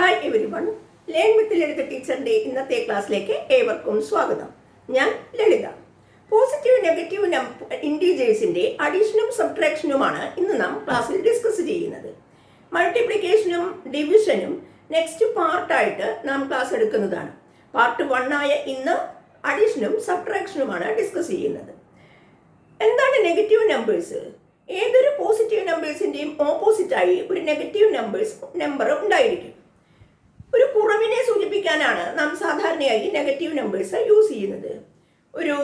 Hi everyone learn with Lalitha ടീച്ചറിന്റെ ഇന്നത്തെ ക്ലാസ്സിലേക്ക് ഏവർക്കും സ്വാഗതം. ഞാൻ ലളിത. പോസിറ്റീവ് നെഗറ്റീവ് ഇന്റീജേഴ്സിന്റെ അഡീഷനും സബ്ട്രാക്ഷനുമാണ് ഇന്ന് നാം ക്ലാസ്സിൽ ഡിസ്കസ് ചെയ്യുന്നത്. മൾട്ടിപ്ലിക്കേഷനും ഡിവിഷനും നെക്സ്റ്റ് പാർട്ടായിട്ട് നാം ക്ലാസ് എടുക്കുന്നതാണ്. പാർട്ട് വൺ ആയ ഇന്ന് അഡീഷനും സബ്ട്രാക്ഷനുമാണ് ഡിസ്കസ് ചെയ്യുന്നത്. എന്താണ് നെഗറ്റീവ് നമ്പേഴ്സ് ഏതൊരു പോസിറ്റീവ് നമ്പേഴ്സിന്റെയും ഓപ്പോസിറ്റായി ഒരു നെഗറ്റീവ് നമ്പേഴ്സ് നമ്പർ ഉണ്ടായിരിക്കും. ഒരു കുറവിനെ സൂചിപ്പിക്കാനാണ് നാം സാധാരണയായി നെഗറ്റീവ് നമ്പേഴ്സ് യൂസ് ചെയ്യുന്നത്. ഒരു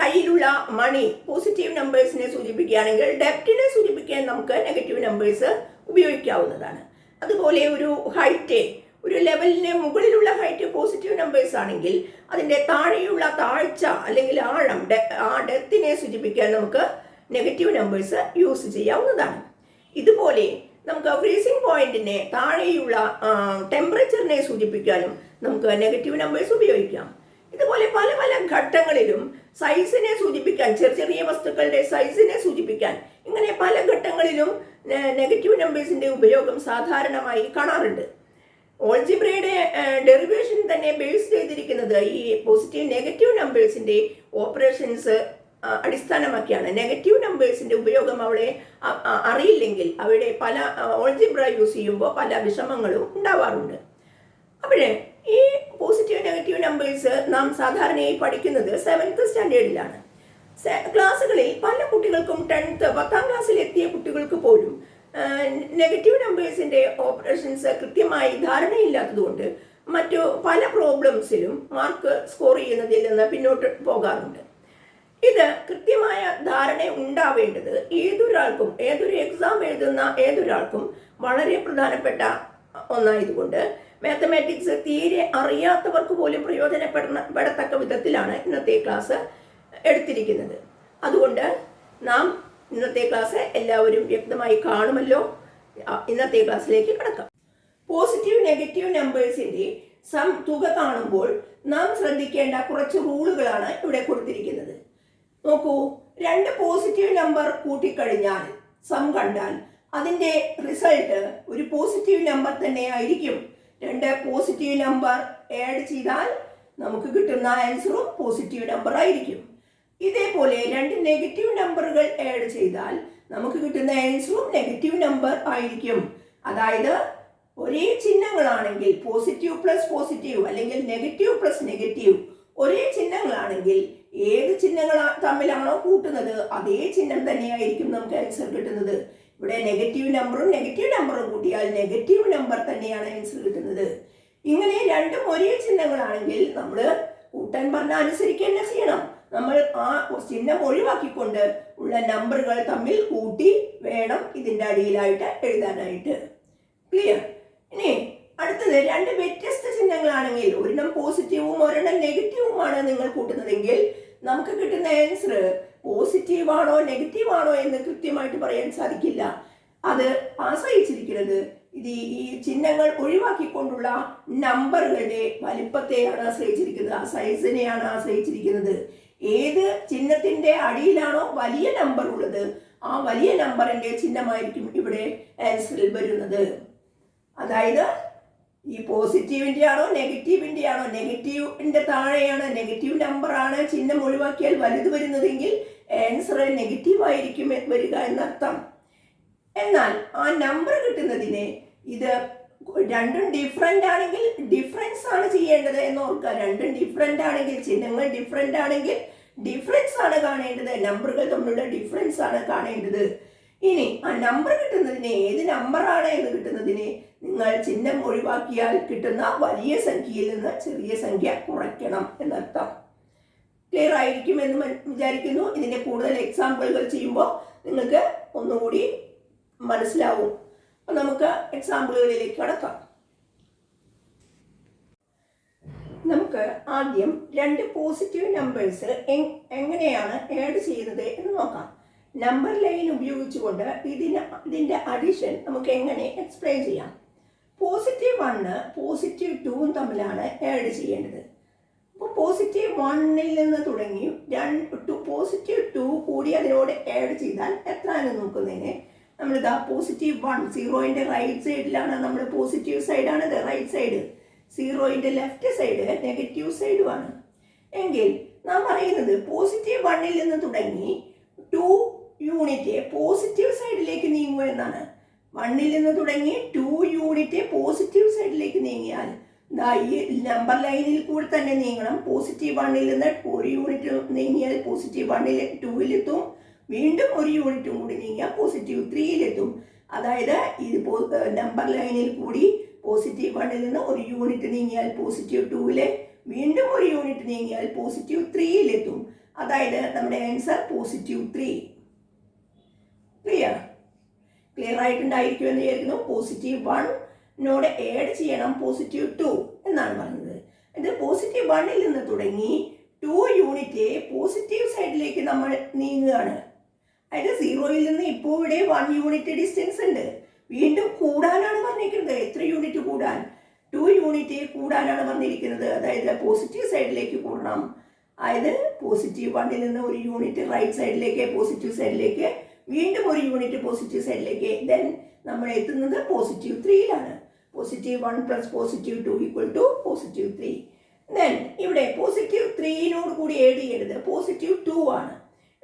കയ്യിലുള്ള മണി പോസിറ്റീവ് നമ്പേഴ്സിനെ സൂചിപ്പിക്കുകയാണെങ്കിൽ ഡെപ്റ്റിനെ സൂചിപ്പിക്കാൻ നമുക്ക് നെഗറ്റീവ് നമ്പേഴ്സ് ഉപയോഗിക്കാവുന്നതാണ്. അതുപോലെ ഒരു ഹൈറ്റ് ഒരു ലെവലിന് മുകളിലുള്ള ഹൈറ്റ് പോസിറ്റീവ് നമ്പേഴ്സ് ആണെങ്കിൽ അതിന്റെ താഴെയുള്ള താഴ്ച അല്ലെങ്കിൽ ആഴം ആ ഡെപ്തിനെ സൂചിപ്പിക്കാൻ നമുക്ക് നെഗറ്റീവ് നമ്പേഴ്സ് യൂസ് ചെയ്യാവുന്നതാണ്. ഇതുപോലെ നമുക്ക് ഫ്രീസിംഗ് പോയിന്റിനെ താഴെയുള്ള ടെമ്പറേച്ചറിനെ സൂചിപ്പിക്കാനും നമുക്ക് നെഗറ്റീവ് നമ്പേഴ്സ് ഉപയോഗിക്കാം. ഇതുപോലെ പല പല ഘട്ടങ്ങളിലും സൈസിനെ സൂചിപ്പിക്കാൻ ചെറിയ ചെറിയ വസ്തുക്കളുടെ സൈസിനെ സൂചിപ്പിക്കാൻ ഇങ്ങനെ പല ഘട്ടങ്ങളിലും നെഗറ്റീവ് നമ്പേഴ്സിന്റെ ഉപയോഗം സാധാരണമായി കാണാറുണ്ട്. ഓൾജിബ്രയുടെ ഡെറിവേഷൻ തന്നെ ബേസ് ചെയ്തിരിക്കുന്നത് ഈ പോസിറ്റീവ് നെഗറ്റീവ് നമ്പേഴ്സിന്റെ ഓപ്പറേഷൻസ് അടിസ്ഥാനമാക്കിയാണ്. നെഗറ്റീവ് നമ്പേഴ്സിന്റെ ഉപയോഗം അവളെ അറിയില്ലെങ്കിൽ അവിടെ പല ഓൾജിബ്ര യൂസ് ചെയ്യുമ്പോൾ പല വിഷമങ്ങളും ഉണ്ടാവാറുണ്ട്. അപ്പോഴേ ഈ പോസിറ്റീവ് നെഗറ്റീവ് നമ്പേഴ്സ് നാം സാധാരണയായി പഠിക്കുന്നത് സെവൻത്ത് സ്റ്റാൻഡേർഡിലാണ് ക്ലാസ്സുകളിൽ പല കുട്ടികൾക്കും ടെൻത്ത് പത്താം ക്ലാസ്സിൽ എത്തിയ കുട്ടികൾക്ക് പോലും നെഗറ്റീവ് നമ്പേഴ്സിന്റെ ഓപ്പറേഷൻസ് കൃത്യമായി ധാരണയില്ലാത്തതുകൊണ്ട് മറ്റു പല പ്രോബ്ലംസിലും മാർക്ക് സ്കോർ ചെയ്യുന്നതിൽ നിന്ന് പിന്നോട്ട് പോകാറുണ്ട്. ഇത് കൃത്യമായ ധാരണ ഉണ്ടാവേണ്ടത് ഏതൊരാൾക്കും ഏതൊരു എക്സാം എഴുതുന്ന ഏതൊരാൾക്കും വളരെ പ്രധാനപ്പെട്ട ഒന്നായതുകൊണ്ട് മാത്തമാറ്റിക്സ് തീരെ അറിയാത്തവർക്ക് പോലും പ്രയോജനപ്പെടണ പെടത്തക്ക വിധത്തിലാണ് ഇന്നത്തെ ക്ലാസ് എടുത്തിരിക്കുന്നത്. അതുകൊണ്ട് നാം ഇന്നത്തെ ക്ലാസ് എല്ലാവരും വ്യക്തമായി കാണുമല്ലോ. ഇന്നത്തെ ക്ലാസ്സിലേക്ക് കിടക്കാം. പോസിറ്റീവ് നെഗറ്റീവ് നമ്പേഴ്സിന്റെ സം തുക കാണുമ്പോൾ നാം ശ്രദ്ധിക്കേണ്ട കുറച്ച് റൂളുകളാണ് ഇവിടെ കൊടുത്തിരിക്കുന്നത്. നോക്കൂ രണ്ട് പോസിറ്റീവ് നമ്പർ കൂട്ടിക്കഴിഞ്ഞാൽ സം കണ്ടാൽ അതിന്റെ റിസൾട്ട് ഒരു പോസിറ്റീവ് നമ്പർ തന്നെ ആയിരിക്കും. രണ്ട് പോസിറ്റീവ് നമ്പർ ആഡ് ചെയ്താൽ നമുക്ക് കിട്ടുന്ന ആൻസറും പോസിറ്റീവ് നമ്പർ ആയിരിക്കും. ഇതേപോലെ രണ്ട് നെഗറ്റീവ് നമ്പറുകൾ ആഡ് ചെയ്താൽ നമുക്ക് കിട്ടുന്ന ആൻസറും നെഗറ്റീവ് നമ്പർ ആയിരിക്കും. അതായത് ഒരേ ചിഹ്നങ്ങളാണെങ്കിൽ പോസിറ്റീവ് പ്ലസ് പോസിറ്റീവ് അല്ലെങ്കിൽ നെഗറ്റീവ് പ്ലസ് നെഗറ്റീവ് ഒരേ ചിഹ്നങ്ങളാണെങ്കിൽ ഏത് ചിഹ്നങ്ങൾ തമ്മിലാണോ കൂട്ടുന്നത്? അതേ ചിഹ്നം തന്നെയായിരിക്കും നമുക്ക് ആൻസർ കിട്ടുന്നത്. ഇവിടെ നെഗറ്റീവ് നമ്പറും നെഗറ്റീവ് നമ്പറും കൂട്ടിയാൽ നെഗറ്റീവ് നമ്പർ തന്നെയാണ് ആൻസർ കിട്ടുന്നത്. ഇങ്ങനെ രണ്ടും ഒരേ ചിഹ്നങ്ങളാണെങ്കിൽ നമ്മൾ കൂട്ടാൻ പറഞ്ഞ അനുസരിക്കുക ചെയ്യണം. നമ്മൾ ആ ചിഹ്നം ഒഴിവാക്കിക്കൊണ്ട് ഉള്ള നമ്പറുകൾ തമ്മിൽ കൂട്ടി വേണം ഇതിന്റെ അടിയിലായിട്ട് എഴുതാനായിട്ട്. ക്ലിയർ ഇനി അടുത്തത് രണ്ട് വ്യത്യസ്ത ചിഹ്നങ്ങളാണെങ്കിൽ ഒരെണ്ണം പോസിറ്റീവും ഒരെണ്ണം നെഗറ്റീവുമാണ് നിങ്ങൾ കൂട്ടുന്നതെങ്കിൽ നമുക്ക് കിട്ടുന്ന ആൻസർ പോസിറ്റീവ് ആണോ നെഗറ്റീവ് ആണോ എന്ന് കൃത്യമായിട്ട് പറയാൻ സാധിക്കില്ല. അത് ആശ്രയിച്ചിരിക്കുന്നത് ഇത് ഈ- ചിഹ്നങ്ങൾ ഒഴിവാക്കിക്കൊണ്ടുള്ള നമ്പറുകളുടെ വലിപ്പത്തെയാണ് ആശ്രയിച്ചിരിക്കുന്നത്. ആ സൈസിനെയാണ് ആശ്രയിച്ചിരിക്കുന്നത്. ഏത് ചിഹ്നത്തിന്റെ അടിയിലാണോ വലിയ നമ്പർ ഉള്ളത് ആ വലിയ നമ്പറിന്റെ ചിഹ്നമായിരിക്കും ഇവിടെ ആൻസറിൽ വരുന്നത്. അതായത് ഈ പോസിറ്റീവിന്റെ ആണോ നെഗറ്റീവിന്റെ ആണോ നെഗറ്റീവിന്റെ താഴെയാണ്? നെഗറ്റീവ് നമ്പർ ആണ് ചിഹ്നം ഒഴിവാക്കിയാൽ വലുത് വരുന്നതെങ്കിൽ ആൻസർ നെഗറ്റീവ് ആയിരിക്കും വരിക എന്നർത്ഥം. എന്നാൽ ആ നമ്പർ കിട്ടുന്നതിന് ഇത് രണ്ടും ഡിഫറെന്റ് ആണെങ്കിൽ ഡിഫറൻസ് ആണ് ചെയ്യേണ്ടത് എന്ന് ഓർക്കുക. രണ്ടും ഡിഫറെന്റ് ആണെങ്കിൽ ചിഹ്നങ്ങൾ ഡിഫറെന്റ് ആണെങ്കിൽ ഡിഫറൻസ് ആണ് കാണേണ്ടത്. നമ്പറുകൾ തമ്മിലുള്ള ഡിഫറൻസ് ആണ് കാണേണ്ടത്. ഇനി ആ നമ്പർ കിട്ടുന്നതിന് ഏത് നമ്പറാണ് എന്ന് കിട്ടുന്നതിന് നിങ്ങൾ ചിഹ്നം ഒഴിവാക്കിയാൽ കിട്ടുന്ന വലിയ സംഖ്യയിൽ നിന്ന് ചെറിയ സംഖ്യ കുറയ്ക്കണം എന്നർത്ഥം. ക്ലിയർ ആയിരിക്കും എന്ന് വിചാരിക്കുന്നു. ഇതിന്റെ കൂടുതൽ എക്സാമ്പിളുകൾ ചെയ്യുമ്പോൾ നിങ്ങൾക്ക് ഒന്നുകൂടി മനസ്സിലാവും. അപ്പം നമുക്ക് എക്സാമ്പിളുകളിലേക്ക് കടക്കാം. നമുക്ക് ആദ്യം രണ്ട് പോസിറ്റീവ് നമ്പേഴ്സ് എങ്ങനെയാണ് ആഡ് ചെയ്യുന്നത് എന്ന് നോക്കാം. നമ്പർ ലൈൻ ഉപയോഗിച്ചുകൊണ്ട് ഇതിന് ഇതിന്റെ അഡീഷൻ നമുക്ക് എങ്ങനെ എക്സ്പ്ലെയിൻ ചെയ്യാം? പോസിറ്റീവ് വണ്ണ് പോസിറ്റീവ് ടൂവും തമ്മിലാണ് ആഡ് ചെയ്യേണ്ടത്. അപ്പോൾ പോസിറ്റീവ് വണ്ണിൽ നിന്ന് തുടങ്ങി രണ്ട് ടു പോസിറ്റീവ് ടു കൂടി അതിനോട് ആഡ് ചെയ്താൽ എത്ര എന്ന് നോക്കുന്നതിന്? നമ്മളിതാ പോസിറ്റീവ് വൺ സീറോയിന്റെ റൈറ്റ് സൈഡിലാണ് നമ്മൾ പോസിറ്റീവ് സൈഡാണ് ഇത്. റൈറ്റ് സൈഡ് സീറോയിന്റെ ലെഫ്റ്റ് സൈഡ് നെഗറ്റീവ് സൈഡുമാണ് എങ്കിൽ നാം പറയുന്നത് പോസിറ്റീവ് വണ്ണിൽ നിന്ന് തുടങ്ങി ടു യൂണിറ്റ് പോസിറ്റീവ് സൈഡിലേക്ക് നീങ്ങുക എന്നാണ്. വണ്ണിൽ നിന്ന് തുടങ്ങി ടു യൂണിറ്റ് പോസിറ്റീവ് സൈഡിലേക്ക് നീങ്ങിയാൽ ഈ നമ്പർ ലൈനിൽ കൂടി തന്നെ നീങ്ങണം. പോസിറ്റീവ് വണ്ണിൽ നിന്ന് ഒരു യൂണിറ്റ് നീങ്ങിയാൽ പോസിറ്റീവ് വണ്ണിൽ ടൂവിലെത്തും വീണ്ടും ഒരു യൂണിറ്റും കൂടി നീങ്ങിയാൽ പോസിറ്റീവ് ത്രീയിലെത്തും അതായത് ഇത് നമ്പർ ലൈനിൽ കൂടി പോസിറ്റീവ് വണ്ണിൽ നിന്ന് ഒരു യൂണിറ്റ് നീങ്ങിയാൽ പോസിറ്റീവ് ടൂവിലെ വീണ്ടും ഒരു യൂണിറ്റ് നീങ്ങിയാൽ പോസിറ്റീവ് ത്രീയിലെത്തും അതായത് നമ്മുടെ answer positive three clear clear ആയിട്ടുണ്ടായിരിക്കും എന്ന് വിചാരിക്കുന്നു പോസിറ്റീവ് വണ്ണിനോട് ഏഡ് ചെയ്യണം. പോസിറ്റീവ് ടു എന്നാണ് പറഞ്ഞത്. ഇത് പോസിറ്റീവ് വണ്ണിൽ നിന്ന് തുടങ്ങി ടു യൂണിറ്റ് പോസിറ്റീവ് സൈഡിലേക്ക് നമ്മൾ നീങ്ങുകയാണ്. അതായത് സീറോയിൽ നിന്ന് ഇപ്പോൾ ഇവിടെ വൺ യൂണിറ്റ് ഡിസ്റ്റൻസ് ഉണ്ട്. വീണ്ടും കൂടാനാണ് പറഞ്ഞിരിക്കുന്നത്. എത്ര യൂണിറ്റ് കൂടാൻ? ടു യൂണിറ്റ് കൂടാനാണ് പറഞ്ഞിരിക്കുന്നത്. അതായത് പോസിറ്റീവ് സൈഡിലേക്ക് കൂടണം. അതായത് പോസിറ്റീവ് വണ്ണിൽ നിന്ന് ഒരു യൂണിറ്റ് റൈറ്റ് സൈഡിലേക്ക് പോസിറ്റീവ് സൈഡിലേക്ക് വീണ്ടും ഒരു യൂണിറ്റ് പോസിറ്റീവ് സൈഡിലേക്ക് ദെൻ നമ്മൾ എത്തുന്നത് positive ത്രീയിലാണ് positive one plus positive two equal to positive three then ഇവിടെ പോസിറ്റീവ് ത്രീയിനോട് കൂടി ഏഡ് ചെയ്യരുത്. പോസിറ്റീവ് ടു ആണ്.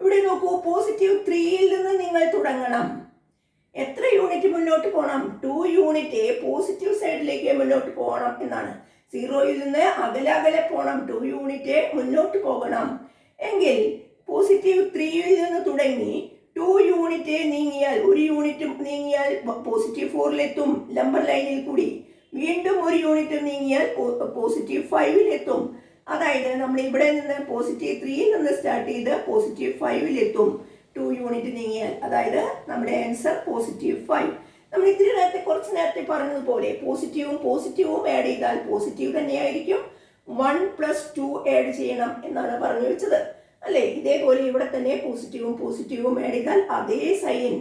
ഇവിടെ നോക്കൂ പോസിറ്റീവ് ത്രീയിൽ നിന്ന് നിങ്ങൾ തുടങ്ങണം. എത്ര യൂണിറ്റ് മുന്നോട്ട് പോകണം ടു യൂണിറ്റ് പോസിറ്റീവ് സൈഡിലേക്ക് മുന്നോട്ട് പോകണം എന്നാണ്. സീറോയിൽ നിന്ന് അകലെ അകലെ പോകണം ടു യൂണിറ്റ് മുന്നോട്ട് പോകണം. എങ്കിൽ പോസിറ്റീവ് ത്രീയിൽ നിന്ന് തുടങ്ങി ടു യൂണിറ്റ് നീങ്ങിയാൽ ഒരു യൂണിറ്റ് നീങ്ങിയാൽ പോസിറ്റീവ് ഫോറിലെത്തും നമ്പർ ലൈനിൽ കൂടി. വീണ്ടും ഒരു യൂണിറ്റ് നീങ്ങിയാൽ പോസിറ്റീവ് ഫൈവിലെത്തും അതായത് നമ്മൾ ഇവിടെ നിന്ന് പോസിറ്റീവ് ത്രീയിൽ നിന്ന് സ്റ്റാർട്ട് ചെയ്ത് പോസിറ്റീവ് ഫൈവിലെത്തും ടു യൂണിറ്റ് നീങ്ങിയാൽ അതായത് നമ്മുടെ ആൻസർ പോസിറ്റീവ് ഫൈവ് നമ്മൾ ഇത്തിരി നേരത്തെ കുറച്ച് നേരത്തെ പറഞ്ഞതുപോലെ പോസിറ്റീവും പോസിറ്റീവും ആഡ് ചെയ്താൽ പോസിറ്റീവ് തന്നെയായിരിക്കും. വൺ പ്ലസ് ടു ആഡ് ചെയ്യണം എന്നാണ് പറഞ്ഞു വെച്ചത്. അല്ലേ? ഇതേപോലെ ഇവിടെ തന്നെ പോസിറ്റീവും പോസിറ്റീവും ആഡ് ചെയ്താൽ അതേ സൈൻ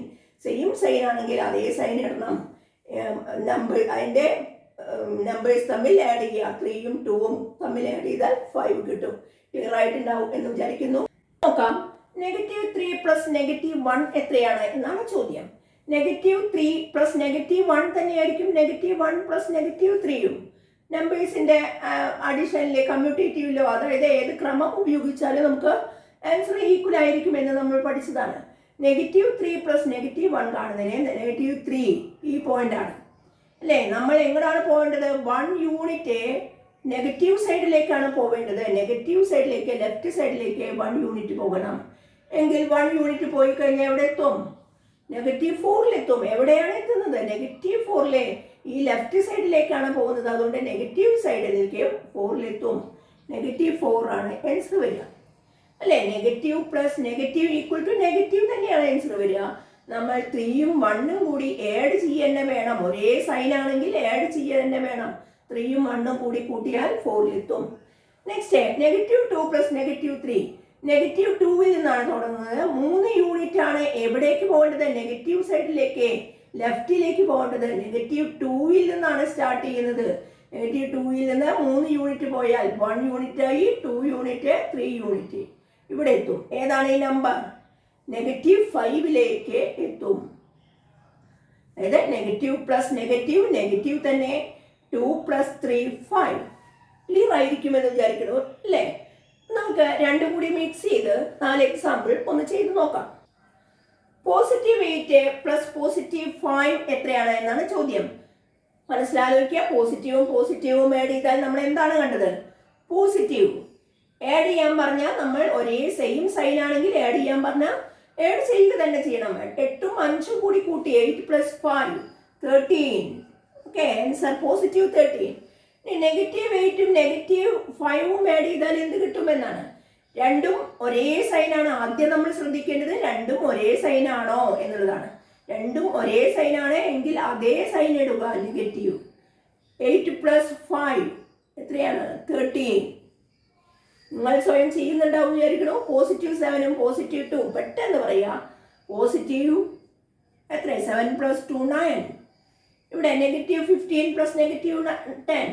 സെയിം സൈൻ ആണെങ്കിൽ അതേ സൈൻ ഇടണം. നമ്പർ അതിന്റെ നമ്പേഴ്സ് തമ്മിൽ ആഡ് ചെയ്യുക. ത്രീയും ടൂവും തമ്മിൽ ആഡ് ചെയ്താൽ ഫൈവ് കിട്ടും. ക്ലിയർ ആയിട്ടുണ്ടാവും എന്ന് വിചാരിക്കുന്നു. നോക്കാം. Negative three plus negative one എത്രയാണ് എന്നാണ് ചോദ്യം. Negative three plus negative one തന്നെയായിരിക്കും. നെഗറ്റീവ് വൺ പ്ലസ് നെഗറ്റീവ് ത്രീയും നമ്പേഴ്സിന്റെ അഡീഷനിലെ കമ്മ്യൂട്ടേറ്റീവിലോ അതായത് ഏത് ക്രമം ഉപയോഗിച്ചാലും നമുക്ക് ആൻസർ ഈക്വൽ ആയിരിക്കും എന്ന് നമ്മൾ പഠിച്ചതാണ്. Negative three plus negative one കാണുന്നതിനെ negative three ഈ പോയിന്റ് ആണ്. അല്ലേ? നമ്മൾ എങ്ങോട്ടാണ് പോകേണ്ടത് വൺ യൂണിറ്റ് നെഗറ്റീവ് സൈഡിലേക്കാണ് പോവേണ്ടത്. നെഗറ്റീവ് സൈഡിലേക്ക് ലെഫ്റ്റ് സൈഡിലേക്ക് വൺ യൂണിറ്റ് പോകണം. എങ്കിൽ വൺ യൂണിറ്റ് പോയി കഴിഞ്ഞാൽ എവിടെ എത്തും? നെഗറ്റീവ് ഫോറിലെത്തും എവിടെയാണ് എത്തുന്നത്? നെഗറ്റീവ് ഫോറിലെ ഈ ലെഫ്റ്റ് സൈഡിലേക്കാണ് പോകുന്നത്. അതുകൊണ്ട് നെഗറ്റീവ് സൈഡിലേക്ക് ഫോറിലെത്തും നെഗറ്റീവ് ഫോർ ആണ് ആൻസർ വരിക. അല്ലേ? Negative plus negative equal to negative തന്നെയാണ് ആൻസർ വരിക. നമ്മൾ ത്രീയും വണ്ണും കൂടി ആഡ് ചെയ്യന്നെ വേണം. ഒരേ സൈൻ ആണെങ്കിൽ ആഡ് ചെയ്യന്നെ വേണം. ത്രീയും വണ്ണും കൂടി കൂട്ടിയാൽ ഫോറിലെത്തും next negative two plus negative three negative ടൂവിൽ നിന്നാണ് തുടങ്ങുന്നത്. മൂന്ന് യൂണിറ്റ് ആണ് എവിടേക്ക് പോകേണ്ടത്? നെഗറ്റീവ് സൈഡിലേക്ക് ലെഫ്റ്റിലേക്ക് പോകേണ്ടത്. നെഗറ്റീവ് ടൂവിൽ നിന്നാണ് സ്റ്റാർട്ട് ചെയ്യുന്നത്. നെഗറ്റീവ് ടൂവിൽ നിന്ന് മൂന്ന് യൂണിറ്റ് പോയാൽ വൺ യൂണിറ്റ് ആയി ടു യൂണിറ്റ് ത്രീ യൂണിറ്റ് ഇവിടെ എത്തും. ഏതാണ് ഈ നമ്പർ നെഗറ്റീവ് ഫൈവിലേക്ക് എത്തും. അതായത് നെഗറ്റീവ് പ്ലസ് നെഗറ്റീവ് നെഗറ്റീവ് തന്നെ ടു പ്ലസ് ത്രീ ഫൈവ് ആയിരിക്കുമെന്ന് വിചാരിക്കണു? അല്ലേ? നമുക്ക് രണ്ടും കൂടി മിക്സ് ചെയ്ത് നാല് എക്സാമ്പിൾ ഒന്ന് ചെയ്ത് നോക്കാം. Positive eight plus positive five എത്രയാണ് എന്നാണ് ചോദ്യം. മനസ്സിലാലോചിക്കുക. പോസിറ്റീവും പോസിറ്റീവും ആഡ് ചെയ്താൽ നമ്മൾ എന്താണ് കണ്ടത്? പോസിറ്റീവ് ആഡ് ചെയ്യാൻ പറഞ്ഞാൽ നമ്മൾ ഒരേ സെയിം സൈൻ ആണെങ്കിൽ ആഡ് ചെയ്യാൻ പറഞ്ഞാൽ ആഡ് ചെയ്യുക തന്നെ ചെയ്യണം. എട്ടും അഞ്ചും കൂടി കൂട്ടി eight plus five thirteen okay answer positive thirteen negative എയ്റ്റും negative ഫൈവും ആഡ് ചെയ്താൽ എന്ത് കിട്ടുമെന്നാണ്? രണ്ടും ഒരേ സൈനാണ് ആദ്യം നമ്മൾ ശ്രദ്ധിക്കേണ്ടത് രണ്ടും ഒരേ സൈനാണോ എന്നുള്ളതാണ്. രണ്ടും ഒരേ സൈനാണ് എങ്കിൽ അതേ സൈൻ ഇടുക നെഗറ്റീവ് എയ്റ്റ് പ്ലസ് ഫൈവ് എത്രയാണ്? തേർട്ടീൻ നിങ്ങൾ സ്വയം ചെയ്യുന്നുണ്ടാവും വിചാരിക്കണോ? പോസിറ്റീവ് സെവനും പോസിറ്റീവ് ടു പെട്ടെന്ന് പറയാ പോസിറ്റീവ് എത്ര സെവൻ പ്ലസ് ടു നയൻ ഇവിടെ negative fifteen plus negative ten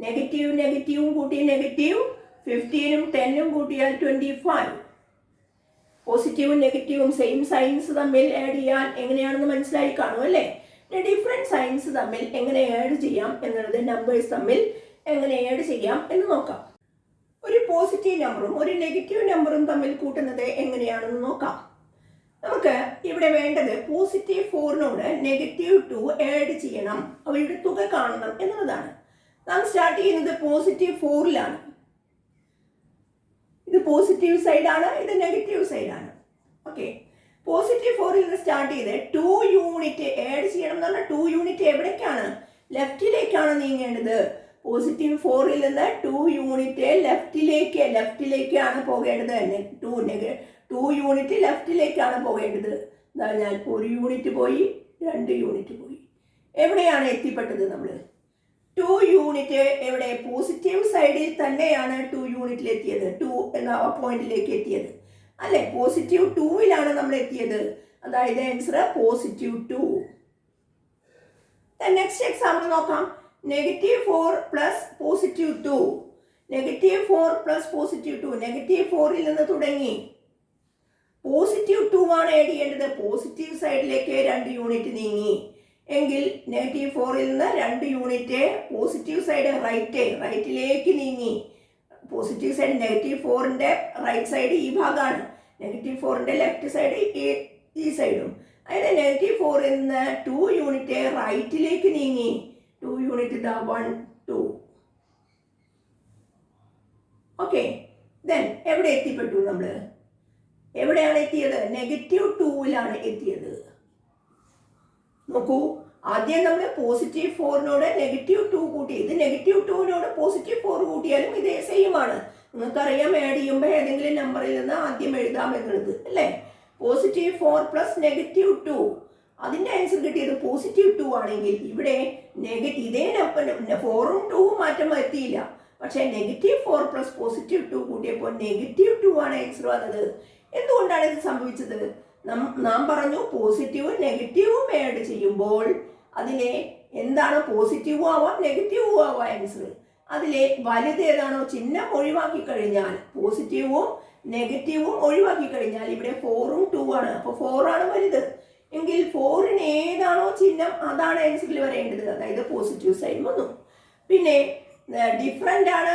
negative നെഗറ്റീവും കൂട്ടി നെഗറ്റീവ് ഫിഫ്റ്റീനും ടെന്നും കൂട്ടിയാൽ ട്വന്റി ഫൈവ് പോസിറ്റീവും നെഗറ്റീവും സെയിം സൈൻസ് തമ്മിൽ ആഡ് ചെയ്യാൻ എങ്ങനെയാണെന്ന് മനസ്സിലായി കാണും അല്ലേ? ഡിഫറെന്റ് സൈൻസ് തമ്മിൽ എങ്ങനെ ആഡ് ചെയ്യാം എന്നുള്ളത് നമ്പേഴ്സ് തമ്മിൽ എങ്ങനെ ആഡ് ചെയ്യാം എന്ന് നോക്കാം. ഒരു പോസിറ്റീവ് നമ്പറും ഒരു നെഗറ്റീവ് നമ്പറും തമ്മിൽ കൂട്ടുന്നത് എങ്ങനെയാണെന്ന് നോക്കാം. നമുക്ക് ഇവിടെ വേണ്ടത് പോസിറ്റീവ് ഫോറിനോട് നെഗറ്റീവ് ടു ആഡ് ചെയ്യണം. അവയുടെ തുക കാണണം എന്നുള്ളതാണ്. നാം സ്റ്റാർട്ട് ചെയ്യുന്നത് പോസിറ്റീവ് ഫോറിലാണ് പോസിറ്റീവ് സൈഡാണ് ഇത് നെഗറ്റീവ് സൈഡാണ് ഓക്കെ പോസിറ്റീവ് ഫോറിൽ നിന്ന് സ്റ്റാർട്ട് ചെയ്ത് ടു യൂണിറ്റ് ആഡ് ചെയ്യണം എന്ന് പറഞ്ഞാൽ ടു യൂണിറ്റ് എവിടേക്കാണ്? ലെഫ്റ്റിലേക്കാണ് നീങ്ങേണ്ടത്. പോസിറ്റീവ് ഫോറിൽ നിന്ന് ടു യൂണിറ്റ് ലെഫ്റ്റിലേക്ക് ലെഫ്റ്റിലേക്കാണ് പോകേണ്ടത്. ടു ടു യൂണിറ്റ് ലെഫ്റ്റിലേക്കാണ് പോകേണ്ടത്. എന്ന് പറഞ്ഞാൽ ഒരു യൂണിറ്റ് പോയി രണ്ട് യൂണിറ്റ് പോയി. എവിടെയാണ് എത്തിപ്പെട്ടത് നമ്മൾ ടു യൂണിറ്റ് എവിടെ പോസിറ്റീവ് സൈഡിൽ തന്നെയാണ് ടു യൂണിറ്റിൽ എത്തിയത്. ടു എന്ന പോയിന്റിലേക്ക് എത്തിയത്. അല്ലെ? പോസിറ്റീവ് ടൂവിലാണ് നമ്മൾ എത്തിയത്. അതായത് answer positive two next example നോക്കാം. Negative four plus positive two negative four plus positive two negative ഫോറിൽ നിന്ന് തുടങ്ങി. പോസിറ്റീവ് ടു ആണ് ആഡ് ചെയ്യേണ്ടത്. പോസിറ്റീവ് സൈഡിലേക്ക് രണ്ട് യൂണിറ്റ് നീങ്ങി. എങ്കിൽ നെഗറ്റീവ് ഫോറിൽ നിന്ന് രണ്ട് യൂണിറ്റ് പോസിറ്റീവ് സൈഡ് റൈറ്റ് റൈറ്റിലേക്ക് നീങ്ങി. പോസിറ്റീവ് സൈഡ് നെഗറ്റീവ് ഫോറിന്റെ റൈറ്റ് സൈഡ് ഈ ഭാഗമാണ്. നെഗറ്റീവ് ഫോറിന്റെ ലെഫ്റ്റ് സൈഡ് ഈ സൈഡും അതായത് നെഗറ്റീവ് ഫോറിൽ നിന്ന് ടു യൂണിറ്റ് റൈറ്റിലേക്ക് നീങ്ങി. Two unit the one two okay then എവിടെ എത്തിപ്പെട്ടു നമ്മൾ എവിടെയാണ് എത്തിയത്? നെഗറ്റീവ് ടൂവിലാണ് എത്തിയത്. നോക്കൂ ആദ്യം നമ്മൾ പോസിറ്റീവ് ഫോറിനോട് നെഗറ്റീവ് ടു കൂട്ടി. ഇത് നെഗറ്റീവ് ടുവിനോട് പോസിറ്റീവ് ഫോർ കൂട്ടിയാലും ഇതേ സെയിം ആണ്. നിങ്ങൾക്കറിയാം ആഡ് ചെയ്യുമ്പോൾ ഏതെങ്കിലും നമ്പറിൽ നിന്ന് ആദ്യം എഴുതാം എന്നുള്ളത് അല്ലേ? Positive four plus negative two അതിന്റെ ആൻസർ കിട്ടിയത് പോസിറ്റീവ് ടു ആണെങ്കിൽ ഇവിടെ നെഗറ്റീവ് ഇതേ ഫോറും ടൂവും മാറ്റം വരുത്തിയില്ല. പക്ഷേ negative four plus positive two കൂട്ടിയപ്പോൾ negative two ആണ് ആൻസർ വന്നത്. എന്തുകൊണ്ടാണ് ഇത് സംഭവിച്ചത്? നാം പറഞ്ഞു പോസിറ്റീവും നെഗറ്റീവും ആഡ് ചെയ്യുമ്പോൾ അതിനെ എന്താണ് പോസിറ്റീവും ആവാം നെഗറ്റീവും ആവാം ആൻസർ അതിലെ വലുത് ഏതാണോ ചിഹ്നം ഒഴിവാക്കി കഴിഞ്ഞാൽ പോസിറ്റീവും നെഗറ്റീവും ഒഴിവാക്കി കഴിഞ്ഞാൽ ഇവിടെ ഫോറും ടു ആണ്. അപ്പോൾ ഫോറാണ് വലുത്. എങ്കിൽ ഫോറിന് ഏതാണോ ചിഹ്നം അതാണ് ആൻസറിൽ വരേണ്ടത്. അതായത് പോസിറ്റീവ് സൈഡ് വന്നു. പിന്നെ ഡിഫറെന്റ് ആണ്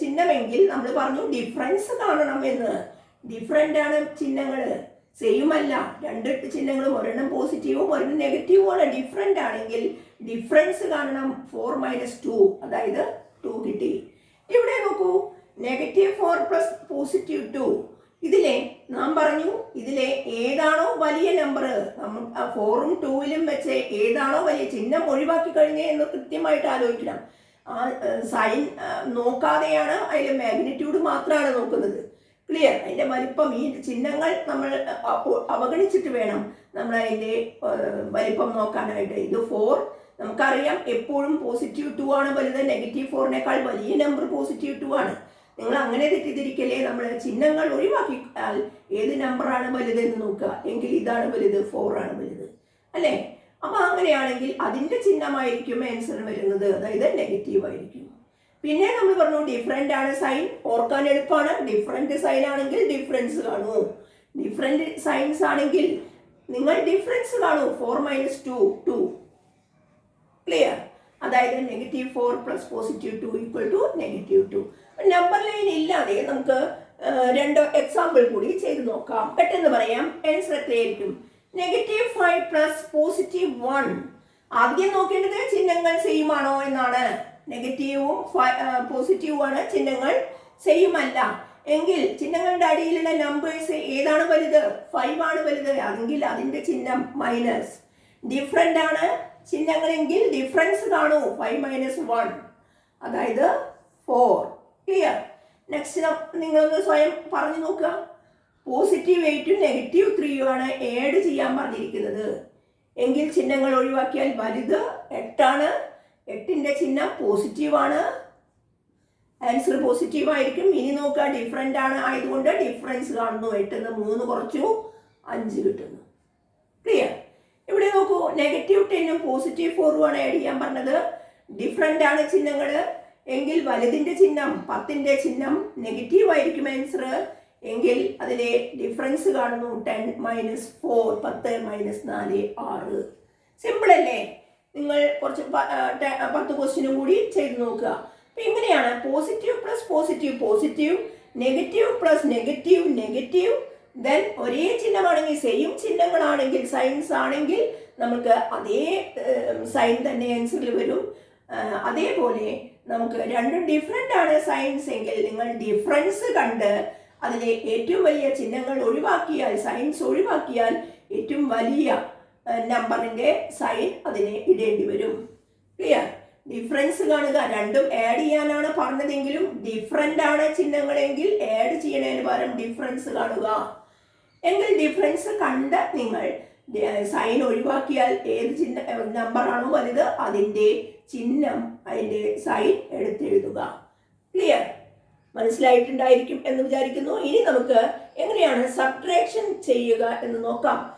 ചിഹ്നമെങ്കിൽ നമ്മൾ പറഞ്ഞു ഡിഫറൻസ് കാണണം എന്ന്. ഡിഫറെന്റ് ആണ് ചിഹ്നങ്ങൾ സെയിം അല്ല. രണ്ട് ചിഹ്നങ്ങളും ഒരെണ്ണം പോസിറ്റീവും ഒരെണ്ണം നെഗറ്റീവും ആണ്. ഡിഫറെന്റ് ആണെങ്കിൽ ഡിഫറൻസ് കാണണം. ഫോർ മൈനസ് ടു അതായത് ടു കിട്ടി. ഇവിടെ നോക്കൂ. Negative four plus positive two ഇതിലെ നാം പറഞ്ഞു ഇതിലെ ഏതാണോ വലിയ നമ്പർ നമ്മൾ ഫോറും ടൂവിലും വെച്ച് ഏതാണോ വലിയ ചിഹ്നം ഒഴിവാക്കി കഴിഞ്ഞേ എന്ന് കൃത്യമായിട്ട് ആലോചിക്കണം. ആ സൈൻ നോക്കാതെയാണ് അതിലെ മാഗ്നിറ്റ്യൂഡ് മാത്രമാണ് നോക്കുന്നത്. ക്ലിയർ അതിന്റെ വലിപ്പം ഈ ചിഹ്നങ്ങൾ നമ്മൾ അവഗണിച്ചിട്ട് വേണം നമ്മൾ അതിന്റെ വലിപ്പം നോക്കാനായിട്ട്. ഇത് ഫോർ നമുക്കറിയാം എപ്പോഴും പോസിറ്റീവ് ടു ആണ് വലുത് നെഗറ്റീവ് ഫോറിനേക്കാൾ വലിയ നമ്പർ പോസിറ്റീവ് ടു ആണ്. നിങ്ങൾ അങ്ങനെ തെറ്റിദ്ധരിക്കല്ലേ? നമ്മൾ ചിഹ്നങ്ങൾ ഒഴിവാക്കിയാൽ ഏത് നമ്പറാണ് വലുതെന്ന് നോക്കുക. എങ്കിൽ ഇതാണ് വലുത് ഫോർ ആണ് വലുത്. അല്ലേ? അപ്പോൾ അങ്ങനെയാണെങ്കിൽ അതിന്റെ ചിഹ്നമായിരിക്കും ആൻസർ വരുന്നത്. അതായത് നെഗറ്റീവ് ആയിരിക്കും. പിന്നെ നമ്മൾ പറഞ്ഞു ഡിഫറെന്റ് ആണ് സൈൻ ഓർക്കാൻ എളുപ്പമാണ്. ഡിഫറെന്റ് സൈൻ ആണെങ്കിൽ ഡിഫറൻസ് കാണൂ. ഡിഫറെന്റ് സൈൻസ് ആണെങ്കിൽ നിങ്ങൾ ഡിഫറൻസ് കാണൂ. Four minus two two clear അതായത് negative four plus positive two equal to negative two number line ഇല്ലാതെ നമുക്ക് രണ്ട് എക്സാമ്പിൾ കൂടി ചെയ്ത് നോക്കാം. പെട്ടെന്ന് പറയാം. ആൻസർ എത്രയായിരിക്കും negative five plus positive one ആദ്യം നോക്കേണ്ടത് ചിഹ്നങ്ങൾ സെയിം ആണോ എന്നാണ്. നെഗറ്റീവും പോസിറ്റീവും ആണ് ചിഹ്നങ്ങൾ സെയിം അല്ല എങ്കിൽ ചിഹ്നങ്ങളുടെ അടിയിലുള്ള നമ്പേഴ്സ് ഏതാണ് വലുത്? ഫൈവ് ആണ് വലുത്. അതെങ്കിൽ അതിന്റെ ചിഹ്നം മൈനസ് ഡിഫറെന്റ് ആണ് ചിഹ്നങ്ങളെങ്കിൽ ഡിഫറൻസ് കാണൂ. ഫൈവ് മൈനസ് വൺ അതായത് ഫോർ ക്ലിയർ നെക്സ്റ്റ് നിങ്ങളൊന്ന് സ്വയം പറഞ്ഞു നോക്കുക. പോസിറ്റീവ് എയ്റ്റും നെഗറ്റീവ് ത്രീയും ആണ് ഏഡ് ചെയ്യാൻ പറഞ്ഞിരിക്കുന്നത്. എങ്കിൽ ചിഹ്നങ്ങൾ ഒഴിവാക്കിയാൽ വലുത് എട്ടാണ്. എട്ടിന്റെ ചിഹ്നം പോസിറ്റീവാണ് ആൻസർ പോസിറ്റീവ് ആയിരിക്കും. ഇനി നോക്കുക ഡിഫറെന്റ് ആണ്. ആയതുകൊണ്ട് ഡിഫറൻസ് കാണുന്നു. എട്ടെന്ന് മൂന്ന് കുറച്ചു അഞ്ച് കിട്ടുന്നു. ക്ലിയർ ഇവിടെ നോക്കൂ നെഗറ്റീവ് ടെന്നും പോസിറ്റീവ് ഫോറും ആണ് ആഡ് ചെയ്യാൻ പറഞ്ഞത്. ഡിഫറെന്റ് ആണ് ചിഹ്നങ്ങൾ. എങ്കിൽ വലുതിന്റെ ചിഹ്നം പത്തിന്റെ ചിഹ്നം നെഗറ്റീവ് ആയിരിക്കും ആൻസർ എങ്കിൽ അതിലെ ഡിഫറൻസ് കാണുന്നു ടെൻ മൈനസ് ഫോർ പത്ത് മൈനസ് നാല് ആറ്. സിമ്പിൾ അല്ലേ? നിങ്ങൾ കുറച്ച് പത്ത് ക്വസ്റ്റിനും കൂടി ചെയ്ത് നോക്കുക. അപ്പൊ ഇങ്ങനെയാണ് positive plus positive positive negative plus negative negative then ഒരേ ചിഹ്നമാണെങ്കിൽ സെയിം ചിഹ്നങ്ങളാണെങ്കിൽ സൈൻസ് ആണെങ്കിൽ നമുക്ക് അതേ സൈൻ തന്നെ ആൻസറിൽ വരും. അതേപോലെ നമുക്ക് രണ്ടും ഡിഫറെന്റ് ആണ് സയൻസ് എങ്കിൽ നിങ്ങൾ ഡിഫറൻസ് കണ്ട് അതിലെ ഏറ്റവും വലിയ ചിഹ്നങ്ങൾ ഒഴിവാക്കിയാൽ സയൻസ് ഒഴിവാക്കിയാൽ ഏറ്റവും വലിയ നമ്പറിന്റെ സൈൻ അതിനെ ഇടേണ്ടി വരും. ക്ലിയർ ഡിഫറൻസ് കാണുക. രണ്ടും ആഡ് ചെയ്യാനാണ് പറഞ്ഞതെങ്കിലും ഡിഫറന്റ് ആണ് ചിഹ്നങ്ങളെങ്കിൽ ആഡ് ചെയ്യണതിന് പകരം ഡിഫറൻസ് കാണുക. എങ്കിൽ ഡിഫറൻസ് കണ്ട് നിങ്ങൾ സൈൻ ഒഴിവാക്കിയാൽ ഏത് ചിഹ്ന നമ്പറാണോ വലുത് അതിന്റെ ചിഹ്നം അതിന്റെ സൈൻ എടുത്തെഴുതുക. ക്ലിയർ മനസ്സിലായിട്ടുണ്ടായിരിക്കും എന്ന് വിചാരിക്കുന്നു. ഇനി നമുക്ക് എങ്ങനെയാണ് സബ്ട്രാക്ഷൻ ചെയ്യുക എന്ന് നോക്കാം.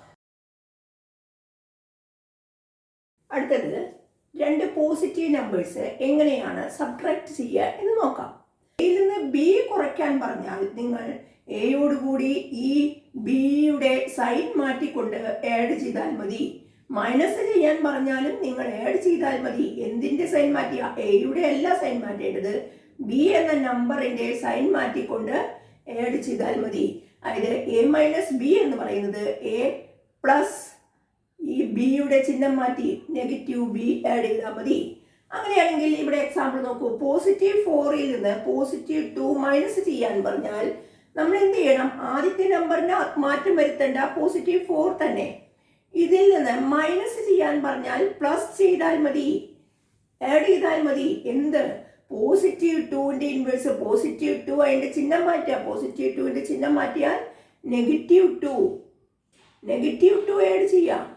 അടുത്തത് രണ്ട് പോസിറ്റീവ് നമ്പേഴ്സ് എങ്ങനെയാണ് സബ്ട്രാക്ട് ചെയ്യുക എന്ന് നോക്കാം. എയിൽ നിന്ന് ബി കുറയ്ക്കാൻ പറഞ്ഞാൽ നിങ്ങൾ എയോടുകൂടി ഈ ബിയുടെ സൈൻ മാറ്റിക്കൊണ്ട് ആഡ് ചെയ്താൽ മതി. മൈനസ് ചെയ്യാൻ പറഞ്ഞാലും നിങ്ങൾ ആഡ് ചെയ്താൽ മതി. എന്തിന്റെ സൈൻ മാറ്റിയ? എയുടെ അല്ല സൈൻ മാറ്റേണ്ടത്. ബി എന്ന നമ്പറിന്റെ സൈൻ മാറ്റിക്കൊണ്ട് ആഡ് ചെയ്താൽ മതി. അതായത് എ മൈനസ് ബി എന്ന് പറയുന്നത് എ പ്ലസ് ബിയുടെ ചിഹ്നം മാറ്റി നെഗറ്റീവ് ബി ആഡ് ചെയ്താൽ മതി. അങ്ങനെയാണെങ്കിൽ ഇവിടെ എക്സാമ്പിൾ നോക്കൂ. പോസിറ്റീവ് ഫോറിൽ നിന്ന് പോസിറ്റീവ് ടു മൈനസ് ചെയ്യാൻ പറഞ്ഞാൽ നമ്മൾ എന്ത് ചെയ്യണം? ആദ്യത്തെ നമ്പറിന് മാറ്റം വരുത്തേണ്ട പോസിറ്റീവ് ഫോർ തന്നെ. ഇതിൽ നിന്ന് മൈനസ് ചെയ്യാൻ പറഞ്ഞാൽ പ്ലസ് ചെയ്താൽ മതി. ആഡ് ചെയ്താൽ മതി. എന്ത്? പോസിറ്റീവ് ടുവിന്റെ ഇൻവേഴ്സ് പോസിറ്റീവ് ടു അതിന്റെ ചിഹ്നം മാറ്റുക പോസിറ്റീവ് ടുവിന്റെ ചിഹ്നം മാറ്റിയാൽ negative two negative two add ചെയ്യാം.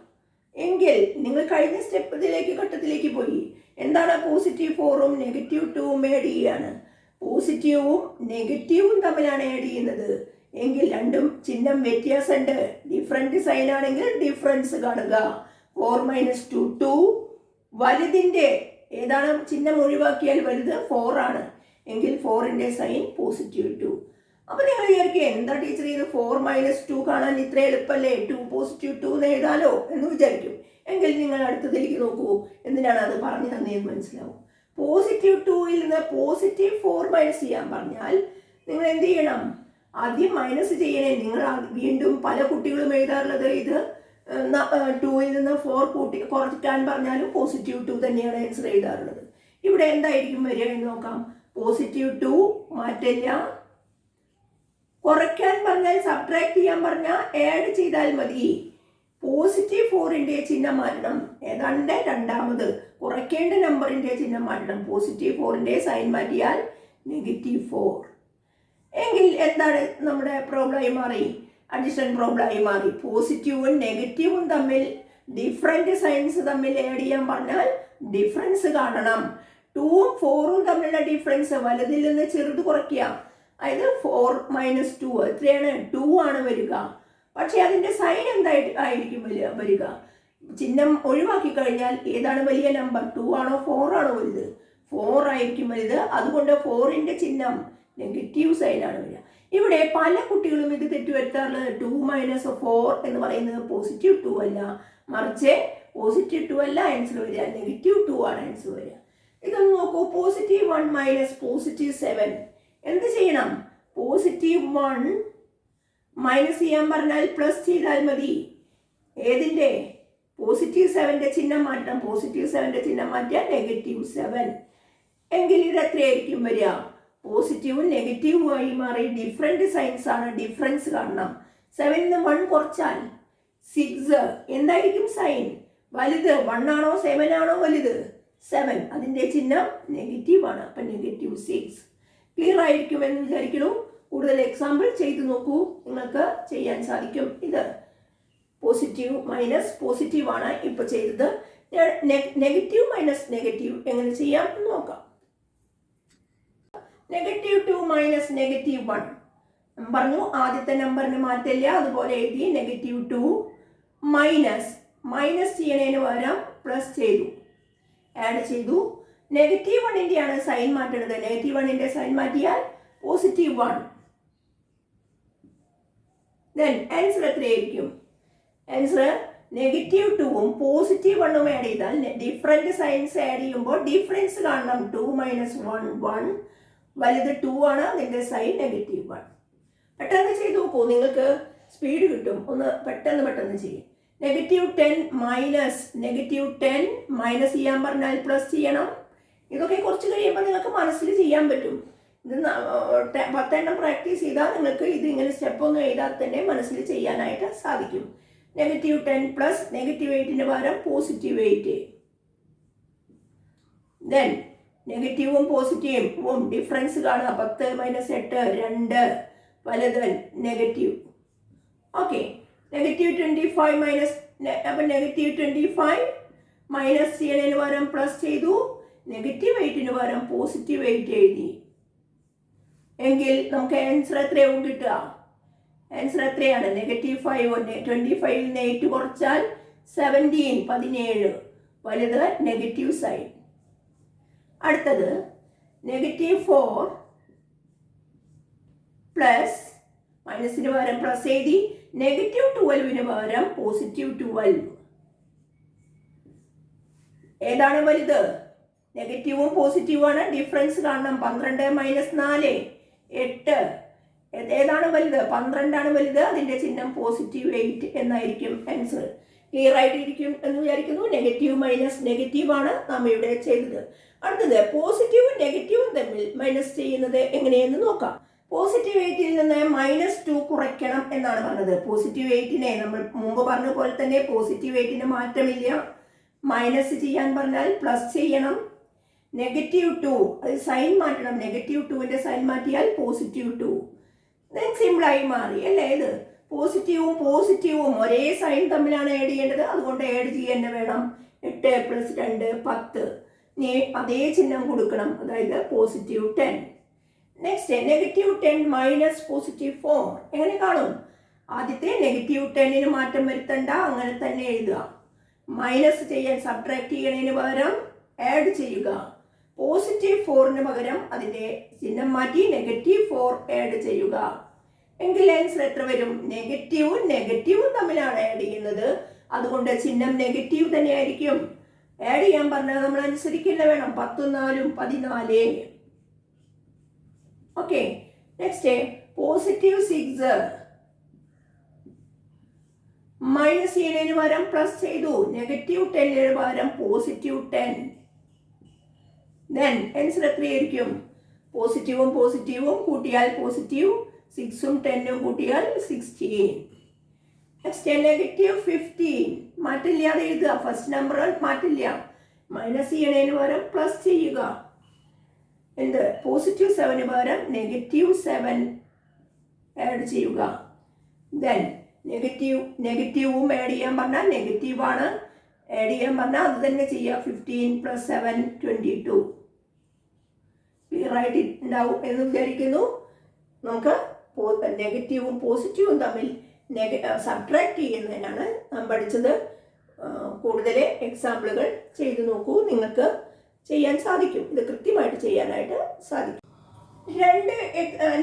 എങ്കിൽ നിങ്ങൾ കഴിഞ്ഞ സ്റ്റെപ്പിലേക്ക് ഘട്ടത്തിലേക്ക് പോയി. എന്താണ് പോസിറ്റീവ് ഫോറും നെഗറ്റീവ് ടൂവും ആഡ് ചെയ്യാണ്? പോസിറ്റീവും നെഗറ്റീവും തമ്മിലാണ് ആഡ് ചെയ്യുന്നത്. എങ്കിൽ രണ്ടും ചിഹ്നം വ്യത്യാസമുണ്ട്. ഡിഫറെന്റ് സൈൻ ആണെങ്കിൽ ഡിഫറൻസ് കാണുക. ഫോർ മൈനസ് ടു ടു വലുതിന്റെ ഏതാണ് ചിഹ്നം ഒഴിവാക്കിയാൽ വലുത് ഫോർ ആണ്. എങ്കിൽ ഫോറിന്റെ സൈൻ പോസിറ്റീവ് ടു അപ്പൊ നിങ്ങൾ വിചാരിക്കുക എന്താ ടീച്ചർ ഇത് ഫോർ മൈനസ് ടു കാണാൻ ഇത്ര എളുപ്പമല്ലേ ടു പോസിറ്റീവ് ടു നേടാലോ എന്ന് വിചാരിക്കും. എങ്കിൽ നിങ്ങൾ അടുത്തതിലേക്ക് നോക്കൂ. എന്തിനാണ് അത് പറഞ്ഞു തന്നതെന്ന് മനസ്സിലാവും. പോസിറ്റീവ് ടൂയിൽ നിന്ന് പോസിറ്റീവ് ഫോർ മൈനസ് ചെയ്യാൻ പറഞ്ഞാൽ നിങ്ങൾ എന്ത് ചെയ്യണം? ആദ്യം മൈനസ് ചെയ്യണേ. നിങ്ങൾ വീണ്ടും പല കുട്ടികളും എഴുതാറുള്ളത് ഇത് ടൂയിൽ നിന്ന് ഫോർ കൂട്ടി കുറയ്ക്കാൻ പറഞ്ഞാലും പോസിറ്റീവ് ടു തന്നെയാണ് ആൻസർ എഴുതാറുള്ളത്. ഇവിടെ എന്തായിരിക്കും വരിക എന്ന് നോക്കാം. പോസിറ്റീവ് ടു മാറ്റില്ല. കുറയ്ക്കാൻ പറഞ്ഞാൽ സബ്ട്രാക്ട് ചെയ്യാൻ പറഞ്ഞാൽ ആഡ് ചെയ്താൽ മതി. പോസിറ്റീവ് ഫോറിന്റെ ചിഹ്നം മാറ്റണം. ഏതാണ്ട് രണ്ടാമത്. കുറയ്ക്കേണ്ട നമ്പറിന്റെ ചിഹ്നം മാറ്റണം. പോസിറ്റീവ് ഫോറിന്റെ സൈൻ മാറ്റിയാൽ നെഗറ്റീവ് ഫോർ എങ്കിൽ എന്താണ് നമ്മുടെ പ്രോബ്ലമായി മാറി? അഡീഷണൽ പ്രോബ്ലമായി മാറി. പോസിറ്റീവും നെഗറ്റീവും തമ്മിൽ ഡിഫറെന്റ് സൈൻസ് തമ്മിൽ ആഡ് ചെയ്യാൻ പറഞ്ഞാൽ ഡിഫറൻസ് കാണണം. ടൂവും ഫോറും തമ്മിലുള്ള ഡിഫറൻസ് വലുതിൽ നിന്ന് ചെറുത് കുറയ്ക്കുക. അതായത് ഫോർ മൈനസ് ടു എത്രയാണ് ടു ആണ് വരിക. പക്ഷേ അതിന്റെ സൈൻ എന്തായിട്ട് ആയിരിക്കും വരിക വരിക. ചിഹ്നം ഒഴിവാക്കി കഴിഞ്ഞാൽ ഏതാണ് വലിയ നമ്പർ ടു ആണോ ഫോർ ആണോ വലുത്? ഫോർ ആയിരിക്കും വലുത്. അതുകൊണ്ട് ഫോറിന്റെ ചിഹ്നം നെഗറ്റീവ് സൈൻ ആണ് വരിക. ഇവിടെ പല കുട്ടികളും ഇത് തെറ്റുവരുത്താറുള്ളത് ടു മൈനസ് ഫോർ എന്ന് പറയുന്നത് പോസിറ്റീവ് ടു അല്ല. മറിച്ച് പോസിറ്റീവ് ടു അല്ല ആൻസർ വരിക. നെഗറ്റീവ് ടു ആണ് ആൻസർ വരിക. ഇതൊന്ന് നോക്കൂ. Positive one minus positive seven എന്ത് ചെയ്യണം? പോസിറ്റീവ് വൺ മൈനസ് ചെയ്യാൻ പറഞ്ഞാൽ പ്ലസ് ചെയ്താൽ മതി. ഏതിന്റെ? പോസിറ്റീവ് സെവന്റെ ചിഹ്നം മാറ്റണം. പോസിറ്റീവ് സെവന്റെ ചിഹ്നം മാറ്റിയാൽ നെഗറ്റീവ് സെവൻ എങ്കിൽ ഇത് എത്രയായിരിക്കും വരിക? പോസിറ്റീവും നെഗറ്റീവും ആയി മാറി. ഡിഫറെന്റ് സൈൻസ് ആണ് ഡിഫറൻസ് കാണണം. സെവനിന്ന് വൺ കുറച്ചാൽ സിക്സ് എന്തായിരിക്കും സൈൻ വലുത്. വൺ ആണോ സെവൻ ആണോ വലുത്? സെവൻ അതിന്റെ ചിഹ്നം നെഗറ്റീവ് ആണ്. അപ്പം നെഗറ്റീവ് സിക്സ് ക്ലിയർ ആയിരിക്കും എന്ന് വിചാരിക്കുന്നു. കൂടുതൽ എക്സാമ്പിൾ ചെയ്തു നോക്കൂ. നിങ്ങൾക്ക് ചെയ്യാൻ സാധിക്കും ഇത്. പോസിറ്റീവ് മൈനസ് പോസിറ്റീവ് ആണ് ഇപ്പോൾ ചെയ്തത്. നെഗറ്റീവ് മൈനസ് നെഗറ്റീവ് എങ്ങനെ ചെയ്യാം എന്ന് നോക്കാം. Negative two minus negative one പറഞ്ഞു ആദ്യത്തെ നമ്പറിന് മാറ്റില്ല അതുപോലെ എഴുതി നെഗറ്റീവ് ടു മൈനസ് മൈനസ് ചെയ്യണതിന് പകരം പ്ലസ് ചെയ്തു. ആഡ് ചെയ്തു. നെഗറ്റീവ് വണ്ണിന്റെയാണ് സൈൻ മാറ്റേണ്ടത് നെഗറ്റീവ് വണ്ണിന്റെ സൈൻ മാറ്റിയാൽ പോസിറ്റീവ് വൺ ആൻസർ എത്രയായിരിക്കും? ആൻസർ നെഗറ്റീവ് ടൂവും പോസിറ്റീവ് വണ്ണും ആഡ് ചെയ്താൽ ഡിഫറെന്റ് സൈൻസ് ആഡ് ചെയ്യുമ്പോൾ ഡിഫറൻസ് കാണണം. ടു മൈനസ് വൺ വൺ വലുത് ടു ആണ്. അതിന്റെ സൈൻ നെഗറ്റീവ് വൺ പെട്ടെന്ന് ചെയ്ത് നോക്കൂ. നിങ്ങൾക്ക് സ്പീഡ് കിട്ടും. ഒന്ന് പെട്ടെന്ന് പെട്ടെന്ന് ചെയ്യും. Negative ten minus negative ten minus ചെയ്യാൻ പറഞ്ഞാൽ പ്ലസ് ചെയ്യണം. ഇതൊക്കെ കുറച്ച് കഴിയുമ്പോൾ നിങ്ങൾക്ക് മനസ്സിൽ ചെയ്യാൻ പറ്റും. ഇത് പത്തെണ്ണം പ്രാക്ടീസ് ചെയ്താൽ നിങ്ങൾക്ക് ഇത് ഇങ്ങനെ സ്റ്റെപ്പ് ഒന്നും എഴുതാതെ തന്നെ മനസ്സിൽ ചെയ്യാനായിട്ട് സാധിക്കും. നെഗറ്റീവ് ടെൻ പ്ലസ് നെഗറ്റീവ് എയ്റ്റിന് പകരം പോസിറ്റീവ് എയ്റ്റ് ദെൻ നെഗറ്റീവും പോസിറ്റീവും ഡിഫറൻസ് കാണുക. പത്ത് മൈനസ് എട്ട് രണ്ട് വലുത് negative okay negative twenty five minus അപ്പം നെഗറ്റീവ് ട്വന്റി ഫൈവ് മൈനസ് ചെയ്യണതിന് പകരം പ്ലസ് ചെയ്തു. നെഗറ്റീവ് എയ്റ്റിന് പകരം പോസിറ്റീവ് എയ്റ്റ് എഴുതി. എങ്കിൽ നമുക്ക് ആൻസർ എത്രയാവും കിട്ടുക? ആൻസർ എത്രയാണ്? നെഗറ്റീവ് ഫൈവ് ട്വന്റി ഫൈവിൽ നിന്ന് എയ്റ്റ് കുറച്ചാൽ സെവന്റീൻ പതിനേഴ്. വലുത് നെഗറ്റീവ് സൈൻ അടുത്തത് നെഗറ്റീവ് ഫോർ പ്ലസ് മൈനസിന് പകരം പ്ലസ് എഴുതി നെഗറ്റീവ് ട്വൽവിന് പകരം പോസിറ്റീവ് ട്വൽവ് ഏതാണ് വലുത്? നെഗറ്റീവും പോസിറ്റീവും ആണ് ഡിഫറൻസ് കാണണം. പന്ത്രണ്ട് മൈനസ് നാല് എട്ട്. ഏതാണ് വലുത്? പന്ത്രണ്ടാണ് വലുത്. അതിന്റെ ചിഹ്നം പോസിറ്റീവ് എയ്റ്റ് എന്നായിരിക്കും ആൻസർ. ക്ലിയർ ആയിട്ടിരിക്കും എന്ന് വിചാരിക്കുന്നു. നെഗറ്റീവ് മൈനസ് നെഗറ്റീവ് ആണ് നാം ഇവിടെ ചെയ്തത്. അടുത്തത് പോസിറ്റീവും നെഗറ്റീവും തമ്മിൽ മൈനസ് ചെയ്യുന്നത് എങ്ങനെയെന്ന് നോക്കാം. പോസിറ്റീവ് എയ്റ്റിൽ നിന്ന് മൈനസ് ടു കുറയ്ക്കണം എന്നാണ് പറഞ്ഞത്. പോസിറ്റീവ് എയ്റ്റിനെ നമ്മൾ മുമ്പ് പറഞ്ഞ പോലെ തന്നെ പോസിറ്റീവ് എയ്റ്റിന് മാറ്റമില്ല. മൈനസ് ചെയ്യാൻ പറഞ്ഞാൽ പ്ലസ് ചെയ്യണം. നെഗറ്റീവ് ടു അത് സൈൻ മാറ്റണം. നെഗറ്റീവ് ടുവിന്റെ സൈൻ മാറ്റിയാൽ പോസിറ്റീവ് ടു ദെൻ സിമ്പിളായി മാറി അല്ലേ ഇത്? പോസിറ്റീവും പോസിറ്റീവും ഒരേ സൈൻ തമ്മിലാണ് ആഡ് ചെയ്യേണ്ടത്. അതുകൊണ്ട് ആഡ് ചെയ്യാൻ വേണം. എട്ട് പ്ലസ് രണ്ട് പത്ത്. നീ അതേ ചിഹ്നം കൊടുക്കണം. അതായത് positive ten next negative ten minus positive four എങ്ങനെ കാണും? ആദ്യത്തെ നെഗറ്റീവ് ടെന്നിന് മാറ്റം വരുത്തണ്ട. അങ്ങനെ തന്നെ എഴുതുക. മൈനസ് ചെയ്യാൻ സബ്ട്രാക്ട് ചെയ്യണതിന് പകരം ആഡ് ചെയ്യുക. പോസിറ്റീവ് ഫോറിന് പകരം അതിന്റെ ചിഹ്നം മാറ്റി നെഗറ്റീവ് ഫോർ ആഡ് ചെയ്യുക. എങ്കിൽ ആൻസർ എത്ര വരും? നെഗറ്റീവും നെഗറ്റീവും തമ്മിലാണ് ആഡ് ചെയ്യുന്നത്. അതുകൊണ്ട് ചിഹ്നം നെഗറ്റീവ് തന്നെയായിരിക്കും. ആഡ് ചെയ്യാൻ പറഞ്ഞാൽ നമ്മൾ അനുസരിക്കില്ല വേണം. പത്തും നാലും പതിനാല്. Okay next positive six minus ചെയ്യുന്നതിന് പകരം പ്ലസ് ചെയ്തു. നെഗറ്റീവ് ടെന്നിന് പകരം പോസിറ്റീവ് ടെൻ ദെൻ ആൻസർ എത്രയായിരിക്കും? പോസിറ്റീവും പോസിറ്റീവും കൂട്ടിയാൽ പോസിറ്റീവ് സിക്സും ടെന്നും കൂട്ടിയാൽ സിക്സ്റ്റീൻ നെക്സ്റ്റ് നെഗറ്റീവ് ഫിഫ്റ്റീൻ മാറ്റില്ലാതെ എഴുതുക. ഫസ്റ്റ് നമ്പർ മാറ്റില്ല. മൈനസ് ചെയ്യണതിന് പകരം പ്ലസ് ചെയ്യുക. എന്ത്? പോസിറ്റീവ് സെവന് പകരം നെഗറ്റീവ് സെവൻ ആഡ് ചെയ്യുക. ദെൻ നെഗറ്റീവ് നെഗറ്റീവും ആഡ് ചെയ്യാൻ പറഞ്ഞാൽ നെഗറ്റീവാണ് ആഡ് ചെയ്യാൻ പറഞ്ഞാൽ അത് തന്നെ ചെയ്യുക. Fifteen plus seven twenty two ഉണ്ടാവും എന്ന് വിചാരിക്കുന്നു. നമുക്ക് നെഗറ്റീവും പോസിറ്റീവും തമ്മിൽ നെഗ സബ്ട്രാക്ട് ചെയ്യുന്നതിനാണ് നാം പഠിച്ചത്. കൂടുതൽ എക്സാമ്പിളുകൾ ചെയ്തു നോക്കൂ. നിങ്ങൾക്ക് ചെയ്യാൻ സാധിക്കും. ഇത് കൃത്യമായിട്ട് ചെയ്യാനായിട്ട് സാധിക്കും. രണ്ട്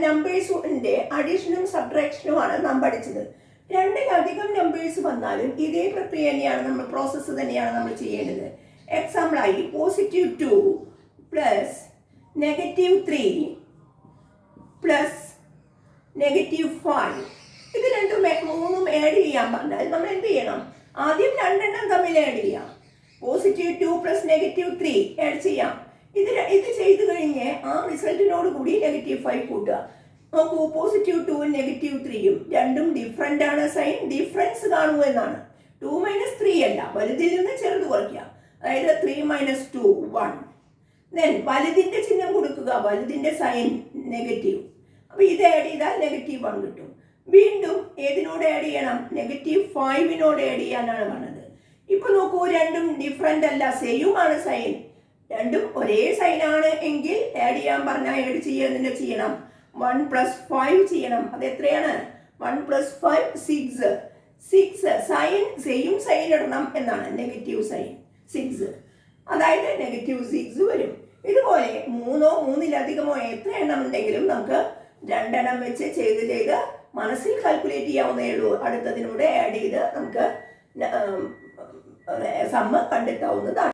നമ്പേഴ്സിന്റെ അഡീഷനും സബ്ട്രാക്ഷനുമാണ് നാം പഠിച്ചത്. രണ്ടിലധികം നമ്പേഴ്സ് വന്നാലും ഇതേ പ്രക്രിയ തന്നെയാണ് നമ്മൾ പ്രോസസ്സ് തന്നെയാണ് നമ്മൾ ചെയ്യേണ്ടത്. എക്സാമ്പിളായി positive two plus negative three plus negative five ഇത് രണ്ടും മൂന്നും ആഡ് ചെയ്യാൻ പറഞ്ഞാൽ നമ്മൾ എന്ത് ചെയ്യണം? ആദ്യം രണ്ടെണ്ണം തമ്മിൽ ആഡ് ചെയ്യാം. Positive two plus negative three add ചെയ്യാം. ഇത് ഇത് ചെയ്ത് കഴിഞ്ഞ് ആ റിസൾട്ടിനോട് കൂടി നെഗറ്റീവ് ഫൈവ് കൂട്ടുക. നോക്കൂ പോസിറ്റീവ് ടൂവും നെഗറ്റീവ് ത്രീയും രണ്ടും ഡിഫറെന്റ് ആണ് സൈൻ ഡിഫറൻസ് കാണൂ എന്നാണ്. ടു മൈനസ് ത്രീ അല്ല വലുതിൽ നിന്ന് ചെറുത് കുറയ്ക്കുക. അതായത് three minus two one then വലുതിന്റെ ചിഹ്നം കൊടുക്കുക. വലുതിന്റെ സൈൻ നെഗറ്റീവ് അപ്പോൾ ഇത് ആഡ് ചെയ്താൽ നെഗറ്റീവ് വൺ കിട്ടും. വീണ്ടും ഏതിനോട് ആഡ് ചെയ്യണം? നെഗറ്റീവ് ഫൈവിനോട് ആഡ് ചെയ്യാനാണ് പറഞ്ഞത്. ഇപ്പൊ നോക്കൂ രണ്ടും ഡിഫറെന്റ് അല്ല. സെയിം ആണ് സൈൻ രണ്ടും ഒരേ സൈൻ ആണ് എങ്കിൽ ആഡ് ചെയ്യാൻ പറഞ്ഞാൽ ആഡ് ചെയ്യുന്നതിന്റെ ചെയ്യണം. വൺ പ്ലസ് ഫൈവ് ചെയ്യണം. അത് എത്രയാണ്? One plus five six six sign same sign ഇടണം എന്നാണ്. നെഗറ്റീവ് സൈൻ സിക്സ് അതായത് നെഗറ്റീവ് സിക്സ് വരും ഇതുപോലെ മൂന്നോ മൂന്നിലധികമോ എത്ര എണ്ണം ഉണ്ടെങ്കിലും നമുക്ക് രണ്ടെണ്ണം വെച്ച് ചെയ്ത് ചെയ്ത് മനസ്സിൽ കാൽക്കുലേറ്റ് ചെയ്യാവുന്നേ ഉള്ളൂ അടുത്തതിനൂടെ ആഡ് ചെയ്ത് നമുക്ക് സമ്മ കണ്ടെത്താവുന്നതാണ്